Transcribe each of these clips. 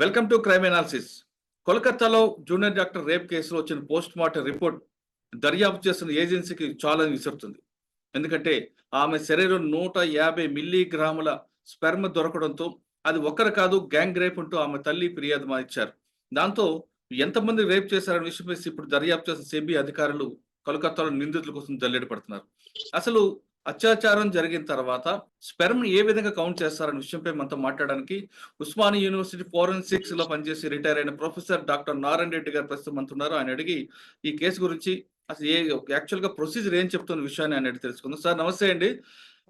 Welcome to crime analysis. కోల్కతాలో junior doctor rape కేసులో వచ్చిన పోస్ట్ మార్టం రిపోర్ట్ దర్యాప్తు చేస్తున్న ఏజెన్సీకి చాలా విసురుతుంది. ఎందుకంటే ఆమె శరీరం నూట యాభై మిల్లీగ్రాముల స్పెర్మ్ దొరకడంతో అది ఒక్కరు కాదు గ్యాంగ్ రేప్ అంటూ ఆమె తల్లి ఫిర్యాదు మా ఇచ్చారు. దాంతో ఎంతమంది రేప్ చేశారనే విషయంపై ఇప్పుడు దర్యాప్తు చేసిన సిబిఐ అధికారులు కోల్కతాలో నిందితుల కోసం జల్లెడ పడుతున్నారు. అసలు అత్యాచారం జరిగిన తర్వాత స్పెర్మ్ ఏ విధంగా కౌంట్ చేస్తారనే విషయంపై మనతో మాట్లాడడానికి ఉస్మాని యూనివర్సిటీ ఫోరెన్సిక్స్లో పనిచేసి రిటైర్ అయిన ప్రొఫెసర్ డాక్టర్ నారాయణ రెడ్డి గారు ప్రస్తుతం అంటున్నారు ఆయన అడిగి ఈ కేసు గురించి అసలు ఏ యాక్చువల్గా ప్రొసీజర్ ఏం చెప్తున్న విషయాన్ని ఆయన తెలుసుకుందాం. సార్ నమస్తే అండి.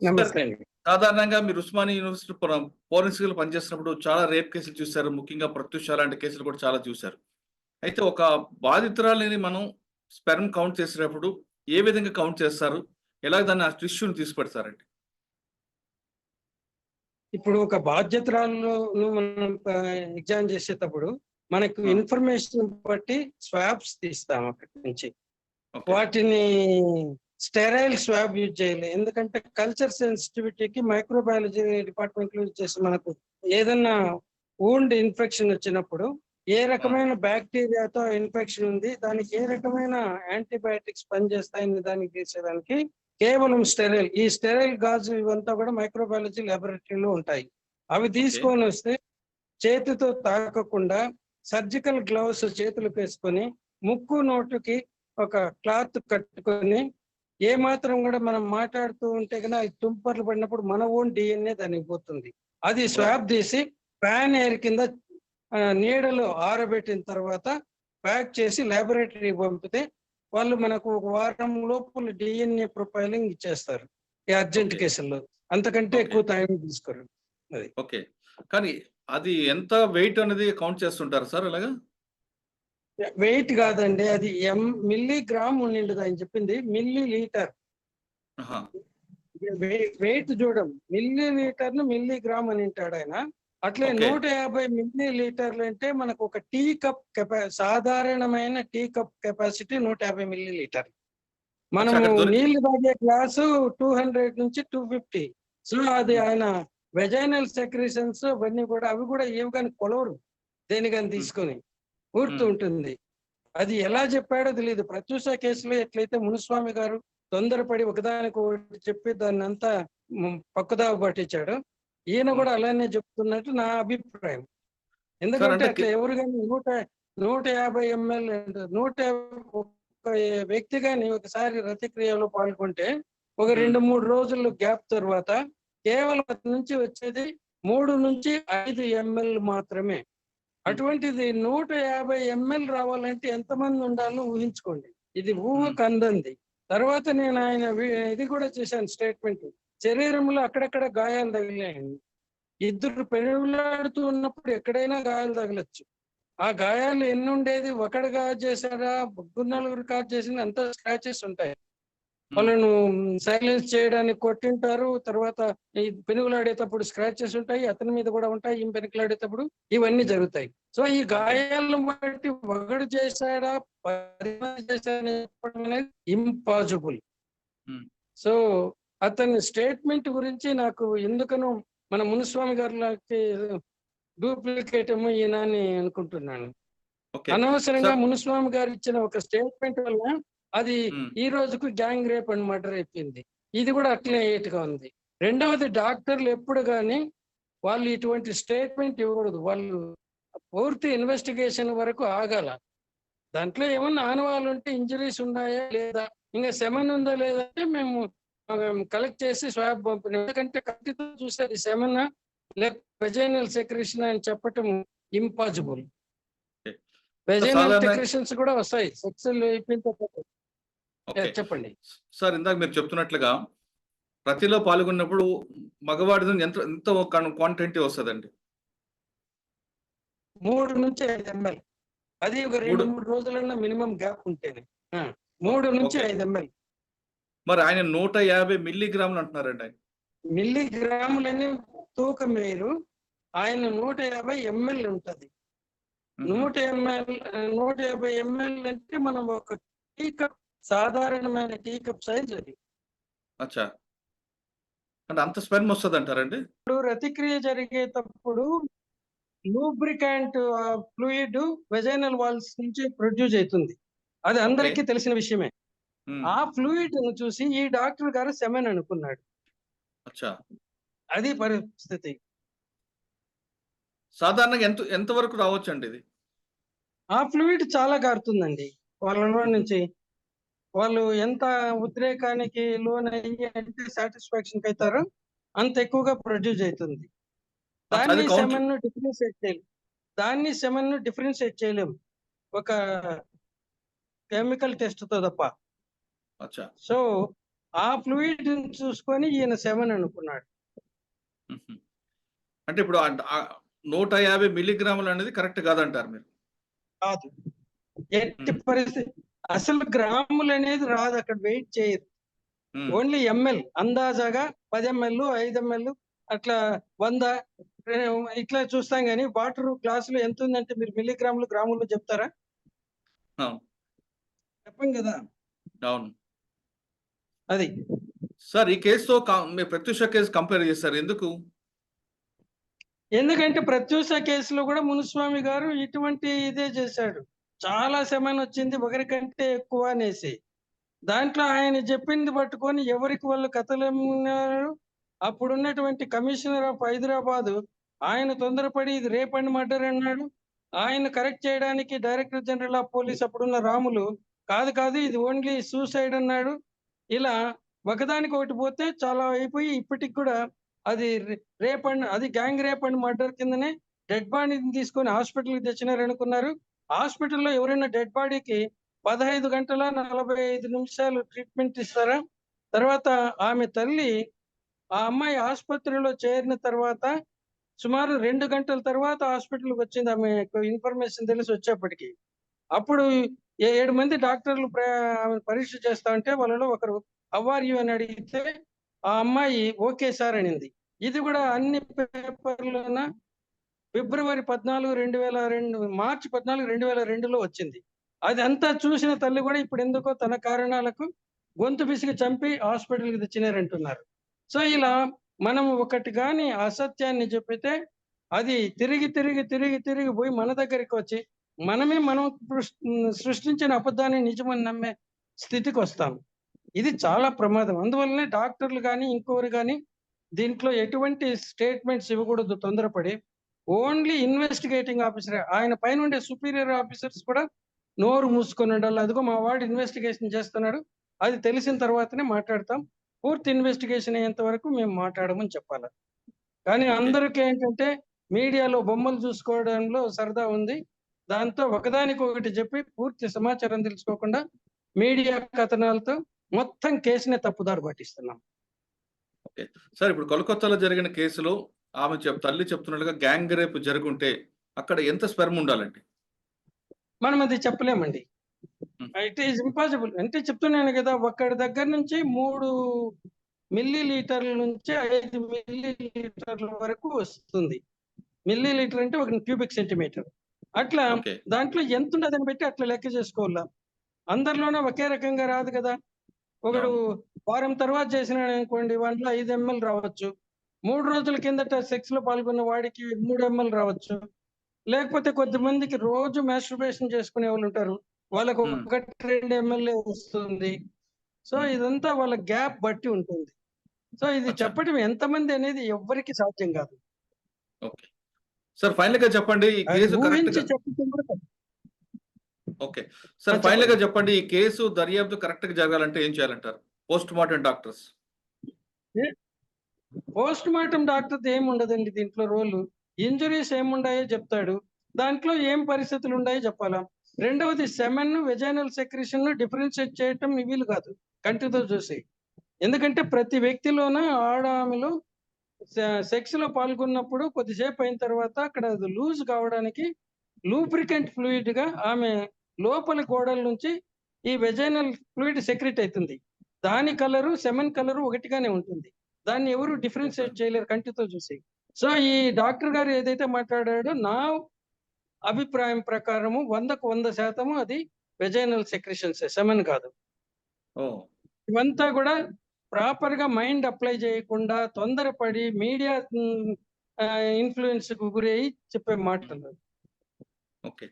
నమస్తే అండి. సాధారణంగా మీరు ఉస్మాని యూనివర్సిటీ ఫోరెన్సిక్లో పనిచేసినప్పుడు చాలా రేప్ కేసులు చూశారు. ముఖ్యంగా ప్రత్యుష లాంటి కేసులు కూడా చాలా చూశారు. అయితే ఒక బాధితురాలిని మనం స్పెర్మ్ కౌంట్ చేసేటప్పుడు ఏ విధంగా కౌంట్ చేస్తారు? ఎలా దాన్ని ఆ టిష్యూని తీసుపెడతారండి ఇప్పుడు ఒక బాధ్యతరాలను మనం ఎగ్జామ్ చేసేటప్పుడు మనకు. ఇన్ఫర్మేషన్ బట్టి స్వాబ్స్ తీస్తాం అక్కడి నుంచి. వాటిని స్టెరైల్ స్వాబ్ యూజ్ చేయాలి ఎందుకంటే కల్చర్ సెన్సిటివిటీకి మైక్రోబయాలజీ డిపార్ట్మెంట్లో చేసి మనకు ఏదన్నా వూండ్ ఇన్ఫెక్షన్ వచ్చినప్పుడు ఏ రకమైన బ్యాక్టీరియాతో ఇన్ఫెక్షన్ ఉంది దానికి ఏ రకమైన యాంటీబయాటిక్స్ పనిచేస్తాయని దానికి తీసేదానికి కేవలం స్టెరైల్ ఈ స్టెరైల్ గాజు ఇవంతా కూడా మైక్రోబయాలజీ లాబొరేటరీలో ఉంటాయి. అవి తీసుకొని వస్తే చేతితో తాకకుండా సర్జికల్ గ్లౌస్ చేతులకు వేసుకొని ముక్కు నోటుకి ఒక క్లాత్ కట్టుకొని ఏ మాత్రం కూడా మనం మాట్లాడుతూ ఉంటే కన్నా అది తుంపర్లు పడినప్పుడు మన ఓన్ డిఎన్ఏ దానికి పోతుంది. అది స్వాబ్ తీసి ఫ్యాన్ ఎయిర్ కింద నీడలో ఆరబెట్టిన తర్వాత ప్యాక్ చేసి లాబొరేటరీ పంపితే వాళ్ళు మనకు ఒక వారం లోపల డిఎన్ఏ ప్రొఫైలింగ్ ఇచ్చేస్తారు. ఈ అర్జెంట్. కేసుల్లో అంతకంటే. ఎక్కువ టైం తీసుకోరు. ఓకే. కానీ అది ఎంత వెయిట్ అనేది కౌంట్ చేస్తుంటారు సార్ అలాగా? వెయిట్ కాదండి. అది ఎం మిల్లీ గ్రామ్ ఉండిండదు ఆయన చెప్పింది. Milli litre. వెయిట్ చూడం మిల్లీ లీటర్ను మిల్లీ గ్రామ్ అని అంటాడు ఆయన. అట్లే. నూట యాభై మిల్లీ లీటర్లు అంటే మనకు ఒక టీ కప్ కెపా సాధారణమైన టీ కప్ కెపాసిటీ నూట యాభై మిల్లీ లీటర్ మనము నీళ్ళు తాగే గ్లాసు టూ హండ్రెడ్ నుంచి టూ ఫిఫ్టీ. సో అది ఆయన వెజైనల్ సెక్రేషన్స్ అవన్నీ కూడా అవి కూడా ఏవి కానీ కొలవరు. దేనికని తీసుకొని ఊరుతూ Hmm. ఉంటుంది. అది ఎలా చెప్పాడో తెలియదు ప్రత్యూష కేసులో ఎట్లయితే మునుస్వామి గారు తొందరపడి ఒకదానికి ఒకటి చెప్పి దాన్ని అంతా పక్కదావ పట్టించాడు. ఈయన కూడా అలానే చెప్తున్నట్టు నా అభిప్రాయం. ఎందుకంటే అంటే అట్లా ఎవరు కానీ నూట నూట యాభై ఎంఎల్ నూట వ్యక్తి కానీ ఒకసారి రతిక్రియలో పాల్గొంటే ఒక. రెండు మూడు రోజుల గ్యాప్ తర్వాత కేవలం నుంచి వచ్చేది మూడు నుంచి ఐదు ఎంఎల్ మాత్రమే. అటువంటిది నూట యాభై ఎంఎల్ రావాలంటే ఎంతమంది ఉండాలో ఊహించుకోండి. ఇది ఊహకు అందంది తర్వాత నేను ఆయన ఇది కూడా చేశాను స్టేట్మెంట్. శరీరంలో అక్కడక్కడ గాయాలు తగిలాయండి. ఇద్దరు పెనుగులాడుతూ ఉన్నప్పుడు ఎక్కడైనా గాయాలు తగలచ్చు. ఆ గాయాలు ఎన్ని ఉండేది ఒకడు కాజ్ చేశారా ముగ్గురు నలుగురు కాజ్ చేసింది? అంత స్క్రాచెస్ ఉంటాయి. వాళ్ళను సైలెన్స్ చేయడానికి కొట్టింటారు. తర్వాత ఈ పెనుగులాడేటప్పుడు స్క్రాచెస్ ఉంటాయి. అతని మీద కూడా ఉంటాయి. ఈ పెనుగులాడేటప్పుడు ఇవన్నీ జరుగుతాయి. సో ఈ గాయాలను బట్టి ఒకడు చేశాడా? పది మంది చెప్పడం అనేది ఇంపాసిబుల్. సో అతని స్టేట్మెంట్ గురించి నాకు ఎందుకనో మన మునుస్వామి గారికి డూప్లికేట్ ఏమో ఈయన అని అనుకుంటున్నాను. అనవసరంగా. మునుస్వామి గారు ఇచ్చిన ఒక స్టేట్మెంట్ వల్ల అది. ఈ రోజుకు గ్యాంగ్ రేప్ అండ్ మర్డర్ అయిపోయింది. ఇది కూడా అట్లే గా ఉంది. రెండవది డాక్టర్లు ఎప్పుడు కానీ వాళ్ళు ఇటువంటి స్టేట్మెంట్ ఇవ్వకూడదు. వాళ్ళు పూర్తి ఇన్వెస్టిగేషన్ వరకు ఆగాల. దాంట్లో ఏమన్నా ఆనవాళ్ళు ఉంటే ఇంజరీస్ ఉన్నాయా లేదా? ఇంకా సెమన్ ఉందా లేదా అంటే మేము కలెక్ట్ చేసి స్వాబ్ పంపిణీ ఎందుకంటే కత్తితో చూసేది సెమన్ లేక వెజైనల్ సెక్రేషన్ అని చెప్పటం ఇంపాసిబుల్. వెజైనల్ సెక్రేషన్స్ కూడా వస్తాయి. సెక్స్ అయిపోయిన తర్వాత. ఓకే. చెప్పండి. సార్ ఇందాక మీరు చెప్తున్నట్లుగా ప్రతిలో పాల్గొన్నప్పుడు మగవాడిది ఎంత ఎంత క్వాంటిటీ వస్తుందండి? మూడు నుంచి ఐదు ఎంఎల్ అది ఒక రెండు మూడు- రోజులన్నా మినిమం గ్యాప్ ఉంటేనే. మూడు నుంచి. ఐదు ఎంఎల్ మరి ఆయన నూట యాభై మిల్లీగ్రాములు అంటున్నారండి ఆయన. మిల్లీ గ్రాములని తూకం వేరు. ఆయన నూట యాభై ఎంఎల్ ఉంటది. నూట ఎంఎల్ నూట యాభై ఎంఎల్ అంటే మనం ఒక టీ కప్ సాధారణమైన టీ కప్ సైజ్ అది. అచ్చా. అంటే అంత స్పెర్మ్ వస్తుంది అంటారండి ఇప్పుడు రతిక్రియ జరిగేటప్పుడు లూబ్రికాంట్ ఫ్లూయిడ్ వెజైనల్ వాల్స్ నుంచి ప్రొడ్యూస్ అవుతుంది. అది అందరికీ తెలిసిన విషయమే. ఆ ఫ్లూయిడ్ను చూసి ఈ డాక్టర్ గారు సెమెన్ అనుకున్నాడు. అది పరిస్థితి. సాధారణంగా ఎంత ఎంత వరకు రావచ్చు అండి ఇది? ఆ ఫ్లూయిడ్ చాలా కారుతుందండి వాళ్ళలో నుంచి. వాళ్ళు ఎంత ఉద్రేకానికి లోన్ అయ్యి అంటే సాటిస్ఫాక్షన్ అవుతారో అంత ఎక్కువగా ప్రొడ్యూస్ అవుతుంది దాన్ని సెమెన్ను డిఫరెన్షియేట్ చేయలేం దాన్ని సెమెన్ను డిఫరెన్షియేట్ చేయలేం. ఒక కెమికల్ టెస్ట్తో తప్ప. సో ఆ ఫ్లూయిడ్ చూసుకొని ఈయన సెవెన్ అనుకున్నాడు. అంటే ఇప్పుడు నూట యాభై మిల్లీగ్రాములు అనేది కరెక్ట్ కాదంటారు మీరు? కాదు. ఎట్టి. పరిస్థితి అసలు గ్రాములు అనేది రాదు అక్కడ వెయిట్ ఉమ్, ఓన్లీ ఎంఎల్ అందాజాగా పది ఎంఎల్ ఐదు ఎంఎల్ అట్లా వంద ఇట్లా చూస్తాం కానీ వాటర్ గ్లాసులు ఎంత ఉందంటే మీరు మిల్లీగ్రాములు గ్రాములు చెప్తారా? చెప్పం కదా. అవును. అది. సార్ ఈ కేసుతో మీరు ప్రత్యూష కేసు కంపేర్ చేస్తారు ఎందుకు? ఎందుకంటే ప్రత్యూష కేసులో కూడా మునుస్వామి గారు ఇటువంటి ఇదే చేశాడు. చాలా సమయం వచ్చింది ఒకరికంటే ఎక్కువ అనేసి. దాంట్లో ఆయన చెప్పింది పట్టుకొని ఎవరికి వాళ్ళు కథలు ఉన్నారు అప్పుడు ఉన్నటువంటి కమిషనర్ ఆఫ్ హైదరాబాద్ ఆయన తొందరపడి ఇది రేప్ అండ్ మర్డర్ అన్నాడు. ఆయన కరెక్ట్ చేయడానికి డైరెక్టర్ జనరల్ ఆఫ్ పోలీస్ అప్పుడున్న రాములు కాదు కాదు ఇది ఓన్లీ సూసైడ్ అన్నాడు. ఇలా ఒకదానికి ఒకటి పోతే చాలా అయిపోయి ఇప్పటికి కూడా అది రే- రేప్ అండ్ అది గ్యాంగ్ రేప్ అండ్ మర్డర్ కిందనే డెడ్ బాడీని తీసుకొని హాస్పిటల్కి తెచ్చినారు అనుకున్నారు. హాస్పిటల్లో ఎవరైనా డెడ్ బాడీకి పదహైదు గంటల నలభై ఐదు నిమిషాలు ట్రీట్మెంట్ ఇస్తారా? తర్వాత ఆమె తల్లి ఆ అమ్మాయి ఆసుపత్రిలో చేరిన తర్వాత సుమారు రెండు గంటల తర్వాత హాస్పిటల్కి వచ్చింది. ఆమె ఇన్ఫర్మేషన్ తెలిసి వచ్చేప్పటికి. అప్పుడు ఏ- ఏడు మంది డాక్టర్లు పరీక్ష చేస్తా ఉంటే వాళ్ళలో ఒకరు అవార్ యూ అని అడిగితే ఆ అమ్మాయి ఓకే సార్ అనింది. ఇది కూడా అన్ని పేపర్లోన ఫిబ్రవరి పద్నాలుగు రెండు వేల రెండు మార్చి పద్నాలుగు రెండు వేల రెండులో వచ్చింది. అది అంతా చూసిన తల్లి కూడా ఇప్పుడు ఎందుకో తన కారణాలకు గొంతు పిసికి చంపి హాస్పిటల్కి తెచ్చినారంటున్నారు. సో ఇలా మనం ఒకటి కానీ అసత్యాన్ని చెప్పితే అది తిరిగి తిరిగి తిరిగి తిరిగి పోయి మన దగ్గరికి వచ్చి మనమే మనం సృష్- సృష్టించిన అబద్ధాన్ని నిజమని నమ్మే స్థితికి వస్తాం. ఇది చాలా ప్రమాదం. అందువల్లనే డాక్టర్లు కానీ ఇంకోరు కానీ దీంట్లో ఎటువంటి స్టేట్మెంట్స్ ఇవ్వకూడదు తొందరపడి. Only investigating officer. ఆయన పైన ఉండే సుపీరియర్ ఆఫీసర్స్ కూడా నోరు మూసుకొని ఉండాలి. అదిగో మా వాడు ఇన్వెస్టిగేషన్ చేస్తున్నాడు. అది తెలిసిన తర్వాతనే మాట్లాడతాం. పూర్తి ఇన్వెస్టిగేషన్ అయ్యేంత వరకు మేము మాట్లాడమని చెప్పాలి. కానీ అందరికీ ఏంటంటే మీడియాలో బొమ్మలు చూసుకోవడంలో సరదా ఉంది. దాంతో ఒకదానికి ఒకటి చెప్పి పూర్తి సమాచారం తెలుసుకోకుండా మీడియా కథనాలతో మొత్తం కేసునే తప్పుదారి పట్టిస్తున్నాం. సార్ ఇప్పుడు కోల్కతాలో జరిగిన కేసులో ఆమె చెప్ తల్లి చెప్తున్నట్టుగా గ్యాంగ్ రేప్ జరుగుంటే అక్కడ ఎంత స్పెర్మ్ ఉండాలండి? మనం అది చెప్పలేమండి. It is impossible. అంటే చెప్తున్నాను కదా ఒక్కడి దగ్గర నుంచి మూడు మిల్లీ లీటర్ల నుంచి ఐదు మిల్లీ లీటర్ల వరకు వస్తుంది. మిల్లీ లీటర్ అంటే ఒక క్యూబిక్ సెంటీమీటర్. అట్లా దాంట్లో ఎంత ఉండదని పెట్టి అట్లా లెక్క చేసుకోవాలా? అందరిలోనే ఒకే రకంగా రాదు కదా. ఒకడు వారం తర్వాత చేసినాడు అనుకోండి వాటిలో ఐదు ఎంఎల్ రావచ్చు. మూడు రోజుల కిందట సెక్స్లో పాల్గొన్న వాడికి మూడు ఎంఎల్ రావచ్చు. లేకపోతే కొద్దిమందికి రోజు మాస్టర్బేషన్ చేసుకునే వాళ్ళు ఉంటారు. వాళ్ళకు. ఒకటి రెండు ఎమ్మెల్యే వస్తుంది. సో. ఇదంతా వాళ్ళ గ్యాప్ బట్టి ఉంటుంది. సో ఇది. చెప్పడం ఎంతమంది అనేది ఎవ్వరికి సాధ్యం కాదు. ఓకే. సార్ ఫైనల్గా చెప్పండి ఈ అది కేసు. Okay sir. ఫైనల్గా చెప్పండి ఈ కేసు దర్యాప్తు కరెక్ట్గా జరగాలంటే ఏం చేయాలంటారు? Post mortem doctors post mortem doctor ఏం ఉండదండి దీంట్లో రోల్. ఇంజురీస్ ఏముండాయో చెప్తాడు. దాంట్లో ఏం పరిస్థితులు ఉన్నాయో చెప్పాలా? రెండవది సెమెన్ వెజైనల్ సెక్రేషన్ డిఫరెన్షియేట్ చేయటం వీలు కాదు. కంటితో చూసి. ఎందుకంటే ప్రతి వ్యక్తిలోన ఆడ ఆమెలో సెక్స్లో పాల్గొన్నప్పుడు కొద్దిసేపు అయిన తర్వాత అక్కడ అది లూజ్ కావడానికి లూబ్రికెంట్ ఫ్లూయిడ్గా ఆమె లోపల గోడల నుంచి ఈ వెజైనల్ ఫ్లూయిడ్ సెక్రెట్ అవుతుంది. దాని కలరు సెమెన్ కలరు ఒకటిగానే ఉంటుంది. దాన్ని ఎవరు డిఫరెన్షియేట్ చేయలేరు కంటితో చూసి. సో ఈ డాక్టర్ గారు ఏదైతే మాట్లాడాడో నా అభిప్రాయం ప్రకారము వందకు వంద శాతము అది వెజైనల్ సెక్రెషన్స్ సెమెన్ కాదు. ఇవంతా కూడా ప్రాపర్గా మైండ్ అప్లై చేయకుండా తొందరపడి మీడియా ఇన్ఫ్లుయెన్స్కు గురయ్యి చెప్పే మాటలు. ఓకే.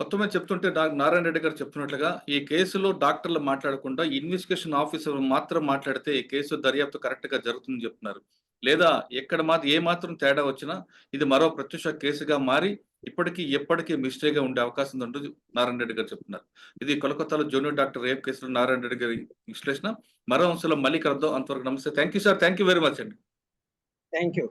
మొత్తం మీద చెప్తుంటే నారాయణ రెడ్డి గారు చెప్తున్నట్లుగా ఈ కేసులో డాక్టర్లు మాట్లాడకుండా ఇన్వెస్టిగేషన్ ఆఫీసర్ మాత్రం మాట్లాడితే ఈ కేసు దర్యాప్తు కరెక్ట్గా జరుగుతుందని చెప్తున్నారు. లేదా ఎక్కడ మాత్రం ఏ మాత్రం తేడా వచ్చినా ఇది మరో ప్రత్యక్ష కేసుగా మారి ఇప్పటికీ ఎప్పటికీ మిస్టేక్గా ఉండే అవకాశం ఉందంటూ నారాయణ రెడ్డి గారు చెప్తున్నారు. ఇది కోలకత్తాలో జూనియర్ డాక్టర్ రేప్ కేసులో నారాయణ రెడ్డి గారి విశ్లేషణ. మరో అంశంలో మళ్ళీ కలుద్దాం. అంతవరకు నమస్తే. Thank you sir. Thank you very much అండి. Thank you